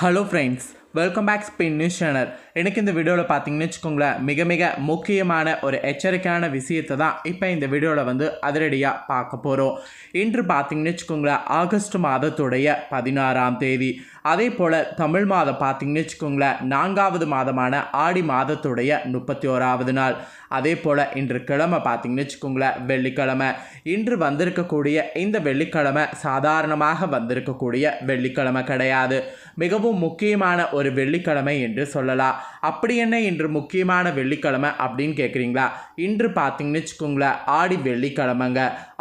Hello friends welcome back spin news channel எனக்கு இந்த வீடியோவில் பார்த்தீங்கன்னு வச்சுக்கோங்களேன் மிக மிக முக்கியமான ஒரு எச்சரிக்கையான விஷயத்தை தான் இப்போ இந்த வீடியோவில் வந்து அதிரடியாக பார்க்க போகிறோம் இன்று பார்த்தீங்கன்னு வச்சுக்கோங்களேன் ஆகஸ்ட் மாதத்துடைய பதினாறாம் தேதி. அதே போல் தமிழ் மாதம் பார்த்தீங்கன்னு வச்சுக்கோங்களேன் நான்காவது மாதமான ஆடி மாதத்துடைய முப்பத்தி ஓராவது நாள். அதே போல் இன்று கிழமை பார்த்தீங்கன்னு வச்சுக்கோங்களேன் வெள்ளிக்கிழமை. இன்று வந்திருக்கக்கூடிய இந்த வெள்ளிக்கிழமை சாதாரணமாக வந்திருக்கக்கூடிய வெள்ளிக்கிழமை கிடையாது. மிகவும் முக்கியமான ஒரு வெள்ளிக்கிழமை என்று சொல்லலாம். அப்படி என்ன இன்று முக்கியமான வெள்ளிக்கிழமை அப்படின்னு கேட்குறீங்களா இன்று பார்த்தீங்கன்னு வச்சுக்கோங்களேன் ஆடி வெள்ளிக்கிழமைங்க.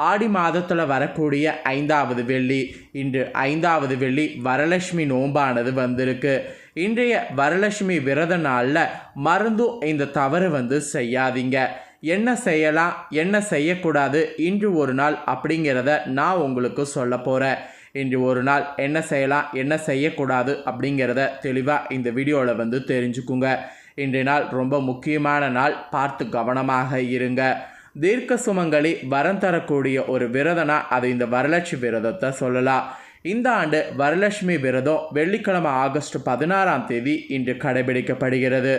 ஆடி மாதத்தில் வரக்கூடிய ஐந்தாவது வெள்ளி இன்று ஐந்தாவது வெள்ளி வரலட்சுமி நோம்பானது வந்திருக்கு. இன்றைய வரலட்சுமி விரத நாளில் மருந்தும் இந்த தவறு வந்து செய்யாதீங்க. என்ன செய்யலாம் என்ன செய்யக்கூடாது இன்று ஒரு நாள் அப்படிங்கிறத நான் உங்களுக்கு சொல்ல போகிறேன் இன்று ஒரு நாள் என்ன செய்யலாம் என்ன செய்யக்கூடாது அப்படிங்கிறத தெளிவாக இந்த வீடியோவில் வந்து தெரிஞ்சுக்குங்க. இன்றைய நாள் ரொம்ப முக்கியமான நாள். பார்த்து கவனமாக இருங்க. தீர்க்க சுமங்கலி வரம் தரக்கூடிய ஒரு விரதனா அது இந்த வரலட்சுமி விரதத்தை சொல்லலாம். இந்த ஆண்டு வரலட்சுமி விரதம் வெள்ளிக்கிழமை ஆகஸ்ட் பதினாறாம் தேதி இன்று கடைபிடிக்கப்படுகிறது.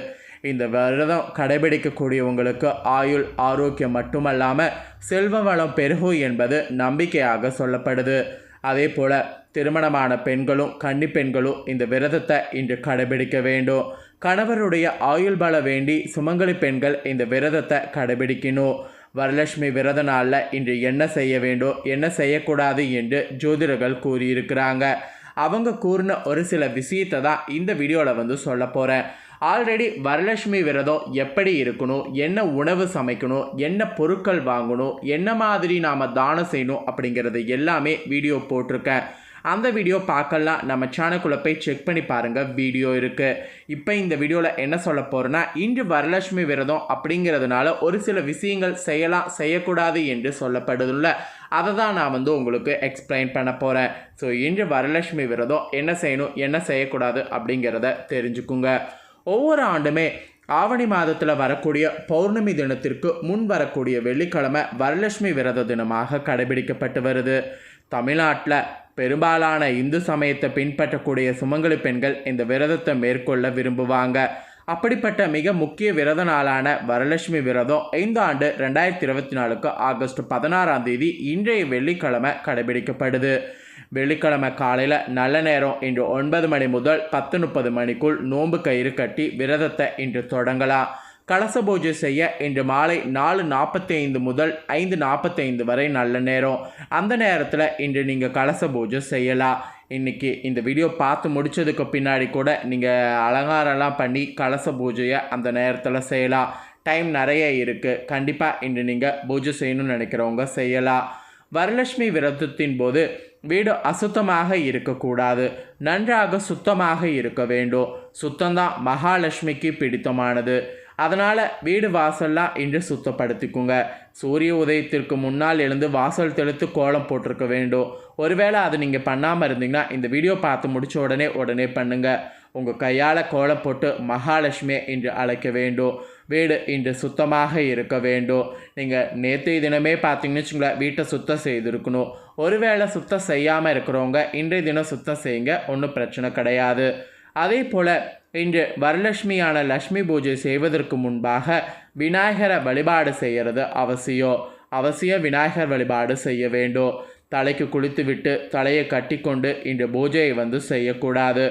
இந்த விரதம் கடைபிடிக்கக்கூடியவங்களுக்கு ஆயுள் ஆரோக்கியம் மட்டுமல்லாமல் செல்வ வளம் பெருகும் என்பது நம்பிக்கையாக சொல்லப்படுது. அதே போல் திருமணமான பெண்களும் கன்னி பெண்களும் இந்த விரதத்தை இன்று கடைபிடிக்க வேண்டும். கணவருடைய ஆயுள் பல வேண்டி சுமங்கலி பெண்கள் இந்த விரதத்தை கடைபிடிக்கணும். வரலட்சுமி விரத நாளில் இன்று என்ன செய்ய வேண்டும் என்ன செய்யக்கூடாது என்று ஜோதிடர்கள் கூறியிருக்கிறாங்க. அவங்க கூறின ஒரு சில விஷயத்தை தான் இந்த வீடியோவில் வந்து சொல்ல போகிறேன் ஆல்ரெடி வரலட்சுமி விரதம் எப்படி இருக்கணும்? என்ன உணவு சமைக்கணும்? என்ன பொருட்கள் வாங்கணும்? என்ன மாதிரி நாம் தானம் செய்யணும்? அப்படிங்கிறது எல்லாமே வீடியோ போட்டிருக்கேன். அந்த வீடியோ பார்க்கலாம். நம்ம சேனலுக்குள்ளே போய் செக் பண்ணி பாருங்கள் வீடியோ இருக்குது இப்போ இந்த வீடியோவில் என்ன சொல்ல போகிறேன்னா இன்று வரலட்சுமி விரதம் அப்படிங்கிறதுனால ஒரு சில விஷயங்கள் செய்யலாம் செய்யக்கூடாது என்று சொல்லப்படுதுல்ல. அதை தான் நான் வந்து உங்களுக்கு எக்ஸ்பிளைன் பண்ண போகிறேன் ஸோ இன்று வரலட்சுமி விரதம் என்ன செய்யணும்? என்ன செய்யக்கூடாது? அப்படிங்கிறத தெரிஞ்சுக்குங்க. ஒவ்வொரு ஆண்டுமே ஆவணி மாதத்தில் வரக்கூடிய பௌர்ணமி தினத்திற்கு முன் வரக்கூடிய வெள்ளிக்கிழமை வரலட்சுமி விரத தினமாக கடைபிடிக்கப்பட்டு வருது. தமிழ்நாட்டில் பெரும்பாலான இந்து சமயத்தை பின்பற்றக்கூடிய சுமங்கலி பெண்கள் இந்த விரதத்தை மேற்கொள்ள விரும்புவாங்க. அப்படிப்பட்ட மிக முக்கிய விரத நாளான வரலட்சுமி விரதம் இந்த ஆண்டு ரெண்டாயிரத்தி இருபத்தி நாலுக்கு ஆகஸ்ட் பதினாறாம் தேதி இன்றைய வெள்ளிக்கிழமை கடைபிடிக்கப்படுது. வெள்ளிக்கிழமை காலையில் நல்ல நேரம். இன்று ஒன்பது மணி முதல் பத்து முப்பது மணிக்குள் நோன்பு கயிறு கட்டி விரதத்தை இன்று தொடங்கலாம். கலச பூஜை செய்ய இன்று மாலை நாலு நாற்பத்தி ஐந்து முதல் ஐந்து நாற்பத்தைந்து வரை நல்ல நேரம். அந்த நேரத்தில் இன்று நீங்கள் கலச பூஜை செய்யலாம். இன்றைக்கி இந்த வீடியோ பார்த்து முடித்ததுக்கு பின்னாடி கூட நீங்கள் அலங்காரம்லாம் பண்ணி கலச பூஜையை அந்த நேரத்தில் செய்யலாம். டைம் நிறைய இருக்குது கண்டிப்பாக இன்று நீங்கள் பூஜை செய்யணும்னு நினைக்கிறவங்க செய்யலாம். வரலட்சுமி விரதத்தின் போது வீடு அசுத்தமாக இருக்கக்கூடாது. நன்றாக சுத்தமாக இருக்க வேண்டும். சுத்தம்தான் மகாலட்சுமிக்கு பிடித்தமானது. அதனால் வீடு வாசல்லாம் இன்று சுத்தப்படுத்திக்குங்க. சூரிய உதயத்திற்கு முன்னால் எழுந்து வாசல் தெளித்து கோலம் போட்டிருக்க வேண்டும். ஒருவேளை அது நீங்கள் பண்ணாமல் இருந்தீங்கன்னா இந்த வீடியோ பார்த்து முடித்த உடனே உடனே பண்ணுங்கள் உங்கள் கையால் கோலம் போட்டு மகாலட்சுமியை இன்று அழைக்க வேண்டும். வீடு இன்று சுத்தமாக இருக்க வேண்டும். நீங்கள் நேற்றைய தினமே பார்த்தீங்கன்னு வச்சுங்களேன் வீட்டை சுத்தம் செய்திருக்கணும். ஒருவேளை சுத்தம் செய்யாமல் இருக்கிறவங்க இன்றைய தினம் சுத்தம் செய்யுங்க ஒன்றும் பிரச்சனை கிடையாது. அதே போல் இன்று வரலட்சுமியான லக்ஷ்மி பூஜை செய்வதற்கு முன்பாக விநாயகரை வழிபாடு செய்கிறது அவசியம். அவசியம் விநாயகர் வழிபாடு செய்ய வேண்டும். தலைக்கு குளித்துவிட்டு தலையை கட்டிக்கொண்டு இன்று பூஜையை வந்து செய்யக்கூடாது.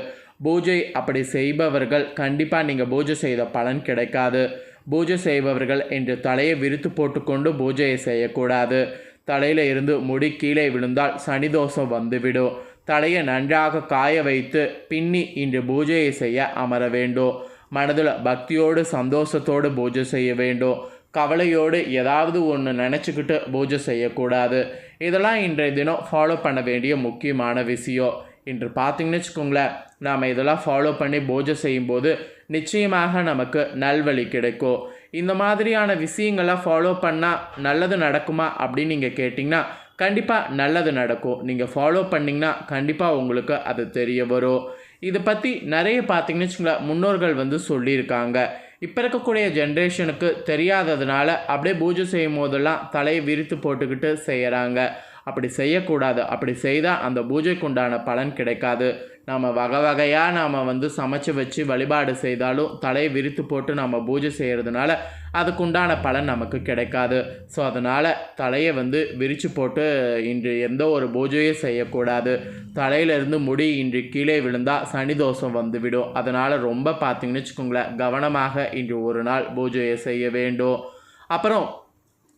பூஜை அப்படி செய்பவர்கள் கண்டிப்பாக நீங்கள் பூஜை செய்த பலன் கிடைக்காது. பூஜை செய்பவர்கள் என்று தலையை விரித்து போட்டுக்கொண்டு பூஜையை செய்யக்கூடாது. தலையில் இருந்து முடி கீழே விழுந்தால் சனிதோஷம் வந்துவிடும். தலையை நன்றாக காய வைத்து பின்னி இன்று பூஜையை செய்ய அமர வேண்டும். மனதில் பக்தியோடு சந்தோஷத்தோடு பூஜை செய்ய வேண்டும். கவலையோடு ஏதாவது ஒன்று நினச்சிக்கிட்டு பூஜை செய்யக்கூடாது. இதெல்லாம் இன்றைய தினம் ஃபாலோ பண்ண வேண்டிய முக்கியமான விஷயம். இன்று பார்த்தீங்கன்னு வச்சுக்கோங்களேன் நாம் இதெல்லாம் ஃபாலோ பண்ணி பூஜை செய்யும்போது நிச்சயமாக நமக்கு நல்வழி கிடைக்கும். இந்த மாதிரியான விஷயங்கள்லாம் ஃபாலோ பண்ணால் நல்லது நடக்குமா அப்படின்னு நீங்கள் கேட்டிங்கன்னா கண்டிப்பாக நல்லது நடக்கும். நீங்கள் ஃபாலோ பண்ணிங்கன்னா கண்டிப்பாக உங்களுக்கு அது தெரிய வரும். இதை பற்றி நிறைய பார்த்தீங்கன்னு வச்சுங்களேன் முன்னோர்கள் வந்து சொல்லியிருக்காங்க. இப்போ இருக்கக்கூடிய ஜென்ரேஷனுக்கு தெரியாததுனால அப்படியே பூஜை செய்யும் போதெல்லாம் தலையை விரித்து போட்டுக்கிட்டு செய்கிறாங்க அப்படி செய்யக்கூடாது. அப்படி செய்தால் அந்த பூஜைக்கு உண்டான பலன் கிடைக்காது. நாம் வகை வகையாக நாம் வந்து சமைச்சு வச்சு வழிபாடு செய்தாலும் தலையை விரித்து போட்டு நம்ம பூஜை செய்கிறதுனால அதுக்குண்டான பலன் நமக்கு கிடைக்காது. ஸோ அதனால் தலையை வந்து விரித்து போட்டு இன்று எந்த ஒரு பூஜையும் செய்யக்கூடாது. தலையிலிருந்து முடி இன்று கீழே விழுந்தால் சனி தோஷம் வந்துவிடும். அதனால் ரொம்ப பார்த்தீங்கன்னு வச்சுக்கோங்களேன் கவனமாக இன்று ஒரு நாள் பூஜையை செய்ய வேண்டும். அப்புறம்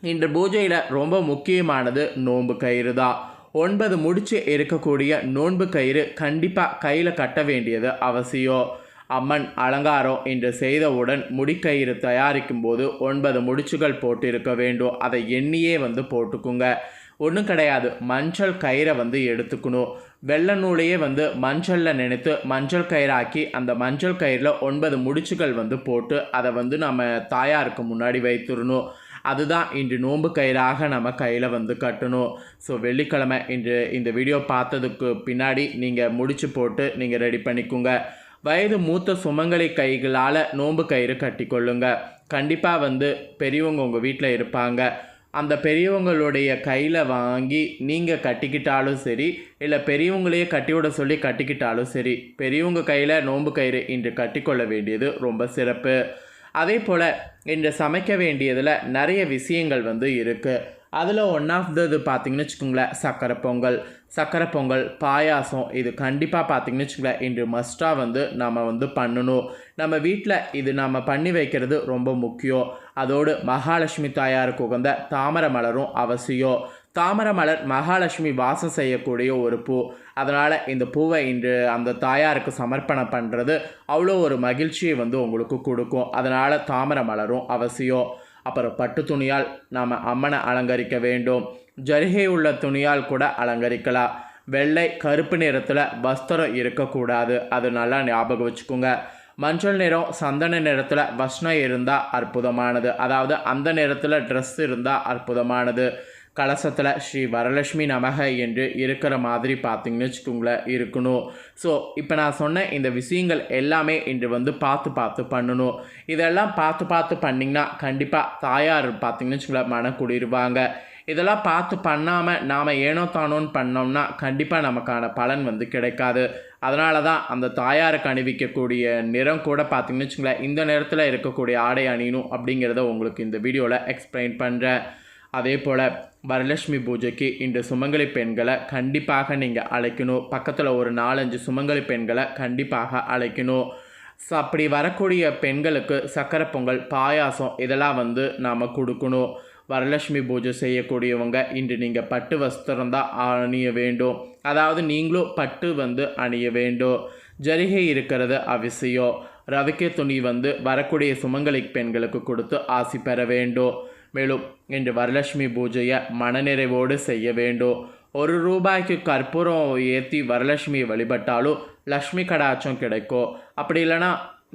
இன்று பூஜையில் ரொம்ப முக்கியமானது நோன்பு கயிறு தான். ஒன்பது முடிச்சு இருக்கக்கூடிய நோன்பு கயிறு கண்டிப்பாக கையில் கட்ட வேண்டியது அவசியம். அம்மன் அலங்காரம் என்று செய்தவுடன் முடிக்கயிறு தயாரிக்கும் போது ஒன்பது முடிச்சுகள் போட்டிருக்க வேண்டும். அதை எண்ணியே வந்து போட்டுக்குங்க. ஒன்றும் கிடையாது. மஞ்சள் கயிறை வந்து எடுத்துக்கணும். வெள்ளை நூலையே வந்து மஞ்சளில் நினைத்து மஞ்சள் கயிறாக்கி அந்த மஞ்சள் கயிறில் ஒன்பது முடிச்சுகள் வந்து போட்டு அதை வந்து நம்ம தாயாருக்கு முன்னாடி வைத்துடணும். அதுதான் இன்று நோன்பு கயிறாக நம்ம கையில் வந்து கட்டணும். ஸோ வெள்ளிக்கிழமை இன்று இந்த வீடியோ பார்த்ததுக்கு பின்னாடி நீங்கள் முடிச்சு போட்டு நீங்கள் ரெடி பண்ணிக்கோங்க. வயது மூத்த சுமங்கலி கைகளால் நோன்பு கயிறு கட்டிக்கொள்ளுங்க. கண்டிப்பாக வந்து பெரியவங்க உங்கள் வீட்டில் இருப்பாங்க. அந்த பெரியவங்களுடைய கையில் வாங்கி நீங்கள் கட்டிக்கிட்டாலும் சரி இல்லை பெரியவங்களையே கட்டிவிட சொல்லி கட்டிக்கிட்டாலும் சரி பெரியவங்க கையில் நோன்பு கயிறு இன்று கட்டிக்கொள்ள வேண்டியது ரொம்ப சிறப்பு. அதே போல் இன்று சமைக்க வேண்டியதில் நிறைய விஷயங்கள் வந்து இருக்குது அதில் ஒன் ஆஃப் த இது பார்த்தீங்கன்னு வச்சுக்கோங்களேன் சக்கரை பொங்கல். சக்கரை பொங்கல் பாயாசம் இது கண்டிப்பாக பார்த்தீங்கன்னு வச்சுக்கோங்களேன் இன்று மஸ்ட்டாக வந்து நம்ம வந்து பண்ணணும். நம்ம வீட்டில் இது நம்ம பண்ணி வைக்கிறது ரொம்ப முக்கியம். அதோடு மகாலட்சுமி தாயாருக்கு உகந்த தாமரை மலரும் அவசியம். தாமரை மலர் மகாலட்சுமி வாசம் செய்யக்கூடிய ஒரு பூ. அதனால் இந்த பூவை இன்று அந்த தாயாருக்கு சமர்ப்பணம் பண்ணுறது அவ்வளோ ஒரு மகிழ்ச்சியை வந்து உங்களுக்கு கொடுக்கும். அதனால் தாமரை மலரும் அவசியம் அப்புறம் பட்டு துணியால் நாம் அம்மனை அலங்கரிக்க வேண்டும். ஜரிகை உள்ள துணியால் கூட அலங்கரிக்கலாம். வெள்ளை கருப்பு நிறத்தில் வஸ்திரம் இருக்கக்கூடாது. அது நல்லா ஞாபகம் வச்சுக்கோங்க. மஞ்சள் நிறம் சந்தன நிறத்தில் வஸ்னம் இருந்தால் அற்புதமானது. அதாவது அந்த நிறத்தில் ட்ரெஸ் இருந்தால் அற்புதமானது. கலசத்தில் ஸ்ரீ வரலட்சுமி நமக என்று இருக்கிற மாதிரி பார்த்திங்கன்னு வச்சுக்கோங்களேன் இருக்கணும். ஸோ இப்போ நான் சொன்ன இந்த விஷயங்கள் எல்லாமே இன்று வந்து பார்த்து பார்த்து பண்ணணும். இதெல்லாம் பார்த்து பார்த்து பண்ணிங்கன்னா கண்டிப்பாக தாயார் பார்த்திங்கன்னு வச்சுக்கோங்களேன் மன இதெல்லாம் பார்த்து பண்ணாமல் நாம் ஏனோ தானோன்னு பண்ணோம்னா கண்டிப்பாக நமக்கான பலன் வந்து கிடைக்காது. அதனால தான் அந்த தாயாருக்கு அணிவிக்கக்கூடிய நிறம் கூட பார்த்திங்கன்னு வச்சுங்களேன் இந்த நேரத்தில் இருக்கக்கூடிய ஆடை அணியணும் அப்படிங்கிறத உங்களுக்கு இந்த வீடியோவில் எக்ஸ்பிளைன் பண்ணுறேன் அதே போல் வரலட்சுமி பூஜைக்கு இந்த சுமங்கலி பெண்களை கண்டிப்பாக நீங்கள் அழைக்கணும். பக்கத்தில் ஒரு நாலஞ்சு சுமங்கலி பெண்களை கண்டிப்பாக அழைக்கணும். ஸோ அப்படி வரக்கூடிய பெண்களுக்கு சக்கரை பொங்கல் பாயாசம் இதெல்லாம் வந்து நாம் கொடுக்கணும். வரலட்சுமி பூஜை செய்யக்கூடியவங்க இன்று நீங்கள் பட்டு வஸ்திரம் தான் அணிய வேண்டும். அதாவது நீங்களும் பட்டு வந்து அணிய வேண்டும். ஜரிகை இருக்கிறது அவசியம். ரவிக்கை துணி வந்து வரக்கூடிய சுமங்கலி பெண்களுக்கு கொடுத்து ஆசி பெற வேண்டும். மேலும் இன்று வரலட்சுமி பூஜையை மனநிறைவோடு செய்ய வேண்டும். ஒரு ரூபாய்க்கு கற்பூரம் ஏற்றி வரலட்சுமியை வழிபட்டாலும் லக்ஷ்மி கடாச்சம் கிடைக்கும். அப்படி இல்லைனா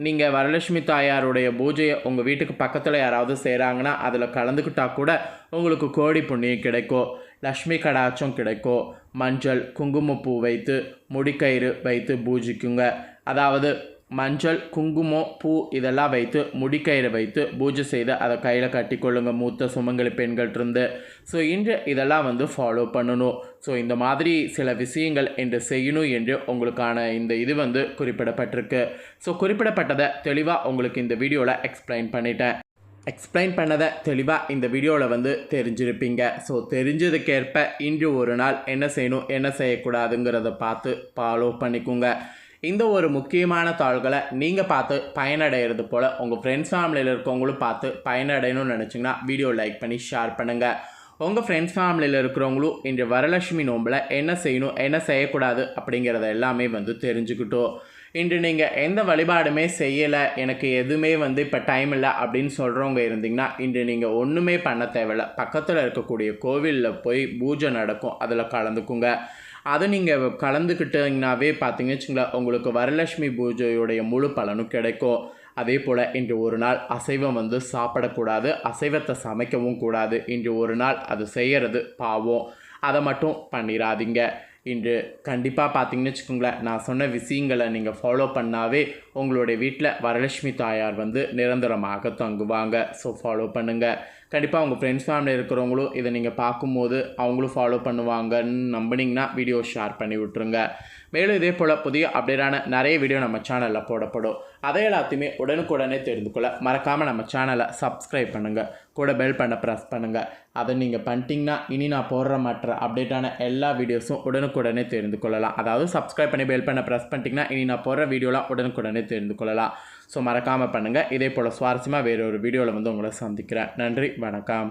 நீங்கள் வரலட்சுமி தாயாருடைய பூஜையை உங்கள் வீட்டுக்கு பக்கத்தில் யாராவது செய்கிறாங்கன்னா அதில் கலந்துக்கிட்டால் கூட உங்களுக்கு கோடி புண்ணியம் கிடைக்கும். லக்ஷ்மி கடாச்சம் கிடைக்கும். மஞ்சள் குங்குமப்பூ வைத்து முடிக்கயிறு வைத்து பூஜிக்குங்க. அதாவது மஞ்சள் குங்குமம் பூ இதெல்லாம் வைத்து முடிக்கயிறு வைத்து பூஜை செய்து அதை கையில் கட்டிக்கொள்ளுங்க மூத்த சுமங்கலி பெண்கள்கிட்டருந்து ஸோ இன்று இதெல்லாம் வந்து ஃபாலோ பண்ணணும். ஸோ இந்த மாதிரி சில விஷயங்கள் இன்று செய்யணும் என்று உங்களுக்கான இந்த இது வந்து குறிப்பிடப்பட்டிருக்கு. ஸோ குறிப்பிடப்பட்டதை தெளிவாக உங்களுக்கு இந்த வீடியோவில் எக்ஸ்பிளைன் பண்ணிட்டேன். எக்ஸ்பிளைன் பண்ணதை தெளிவாக இந்த வீடியோவில் வந்து தெரிஞ்சிருப்பீங்க. ஸோ தெரிஞ்சதுக்கேற்ப இன்று ஒரு நாள் என்ன செய்யணும் என்ன செய்யக்கூடாதுங்கிறத பார்த்து ஃபாலோ பண்ணிக்கோங்க. இந்த ஒரு முக்கியமான தாள்களை நீங்கள் பார்த்து பயனடைகிறது போல் உங்கள் ஃப்ரெண்ட்ஸ் ஃபேமிலியில் இருக்கவங்களும் பார்த்து பயனடையணும்னு நினச்சிங்கன்னா வீடியோ லைக் பண்ணி ஷேர் பண்ணுங்கள் உங்கள் ஃப்ரெண்ட்ஸ் ஃபேமிலியில் இருக்கிறவங்களும் இன்று வரலட்சுமி நோம்பில் என்ன செய்யணும் என்ன செய்யக்கூடாது அப்படிங்கிறத எல்லாமே வந்து தெரிஞ்சுக்கிட்டோம். இன்று நீங்கள் எந்த வழிபாடுமே செய்யலை எனக்கு எதுவுமே வந்து இப்போ டைம் இல்லை அப்படின்னு சொல்கிறவங்க இருந்தீங்கன்னா இன்று நீங்கள் ஒன்றுமே பண்ண தேவையில்ல. பக்கத்தில் இருக்கக்கூடிய கோவிலில் போய் பூஜை நடக்கும் அதில் கலந்துக்குங்க. அதை நீங்கள் கலந்துக்கிட்டீங்கனாவே பார்த்தீங்கன்னு வச்சுங்களேன் உங்களுக்கு வரலட்சுமி பூஜையுடைய முழு பலனும் கிடைக்கும். அதே போல் இன்று ஒரு நாள் அசைவம் வந்து சாப்பிடக்கூடாது அசைவத்தை சமைக்கவும் கூடாது. இன்று ஒரு நாள் அது செய்கிறது பாவம். அதை மட்டும் பண்ணிடாதீங்க இன்று கண்டிப்பாக பார்த்தீங்கன்னு வச்சுக்கோங்களேன் நான் சொன்ன விஷயங்களை நீங்கள் ஃபாலோ பண்ணாவே உங்களுடைய வீட்டில் வரலட்சுமி தாயார் வந்து நிரந்தரமாக தங்குவாங்க. ஸோ ஃபாலோ பண்ணுங்கள் கண்டிப்பாக உங்கள் ஃப்ரெண்ட்ஸ் ஃபேமிலி இருக்கிறவங்களும் இதை நீங்கள் பார்க்கும்போது அவங்களும் ஃபாலோ பண்ணுவாங்கன்னு நம்பினீங்கன்னா வீடியோ ஷேர் பண்ணி விட்ருங்க மேலும் இதே போல் புதிய அப்டேட்டான நிறைய வீடியோ நம்ம சேனலில் போடப்படும். அதை எல்லாத்தையுமே உடனுக்குடனே தெரிந்து கொள்ள மறக்காமல் நம்ம சேனலை சப்ஸ்கிரைப் பண்ணுங்கள் கூட பெல் பண்ண ப்ரெஸ் பண்ணுங்கள் அதை நீங்கள் பண்ணிட்டீங்கன்னா இனி நான் போடுற மற்ற அப்டேட்டான எல்லா வீடியோஸும் உடனுக்குடனே தெரிந்து கொள்ளலாம். அதாவது சப்ஸ்கிரைப் பண்ணி பெல் பண்ண ப்ரெஸ் பண்ணிட்டீங்கன்னா இனி நான் போடுற வீடியோலாம் உடனுக்குடனே தெரிந்து கொள்ளலாம். ஸோ மறக்காமல் பண்ணுங்கள் இதே போல் சுவாரஸ்யமாக வேறு ஒரு வீடியோவில் வந்து உங்களை சந்திக்கிறேன். நன்றி வணக்கம்.